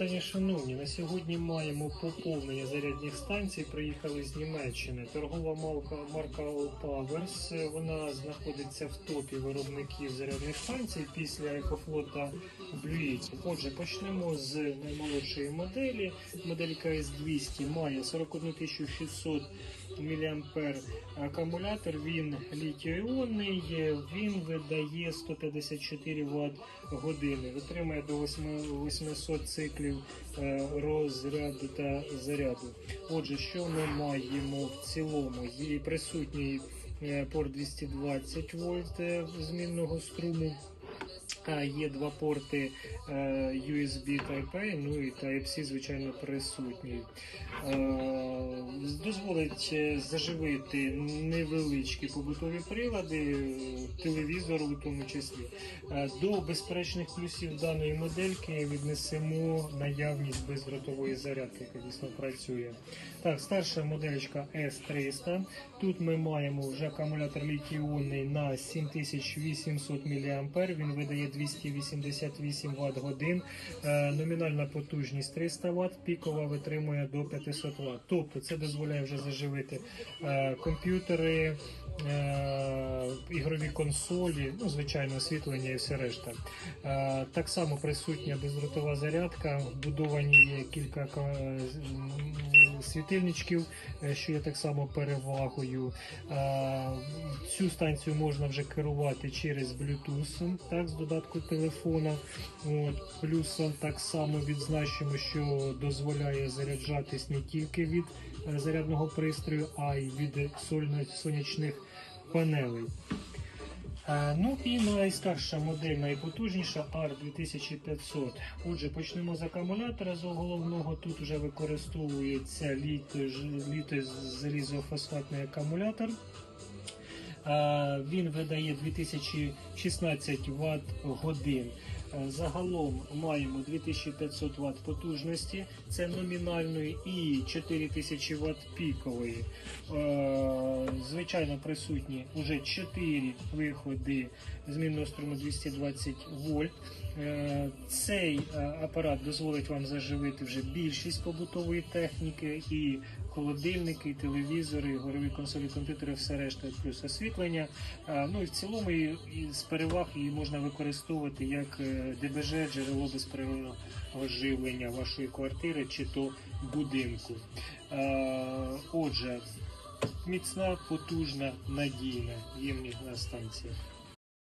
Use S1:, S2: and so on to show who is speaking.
S1: вітання, шановні. На сьогодні маємо поповнення зарядних станцій. Приїхали з Німеччини. Торгова марка, марка All Powers. Вона знаходиться в топі виробників зарядних станцій після екофлота Блюїць. Отже, почнемо з наймолодшої моделі. Моделька S200 має 41 600 мА акумулятор. Він літіоонний, він видає 154 Вт години. Витримує до 8 800 циклів е, розряду та заряду. Отже, що ми маємо в цілому? Присутній е, порт 220 вольт е, змінного струму. Є два порти е, USB Type-A, ну і Type-C, звичайно, присутній. Е, дозволить е, заживити невеличкі побутові прилади, телевізор у тому числі. До безперечних плюсів даної модельки віднесемо наявність бездротової зарядки, яка дійсно працює. Так, старша моделька S300. Тут ми маємо вже акумулятор літій-іонний на 7800 мА. Він видає 288 Вт годин. Е, Номінальна потужність 300 Вт, пікова витримує до 500 Вт. Тобто це дозволяє вже заживити е, комп'ютери, е, ігрові консолі, ну, звичайно, освітлення і все решта. Так само присутня бездротова зарядка, вбудовані є кілька світильничків, е, що є так само перевагою. Е, Цю станцію можна вже керувати через Bluetooth, так, з додатку телефона. От, плюсом так само відзначимо, що дозволяє заряджатись не тільки від е, зарядного пристрою, а й від сонячних панелей. Е, Ну і найстарша модель, найпотужніша R2500. Отже, почнемо з акумулятора з головного. Тут вже використовується літо, літо залізофосфатний акумулятор. Він видає 2016 Вт годин. Загалом маємо 2500 Вт потужності, це номінальної, і 4000 Вт пікової. Звичайно, присутні вже 4 виходи змінного струму 220 вольт. Цей апарат дозволить вам заживити вже більшість побутової техніки і холодильники, і телевізори, і горові консолі, комп'ютери, все решта, плюс освітлення. Е, Ну і в цілому і, з переваг її можна використовувати як е, ДБЖ, джерело безперервного живлення вашої квартири чи то будинку. Е, Отже, міцна, потужна, надійна ємність станція.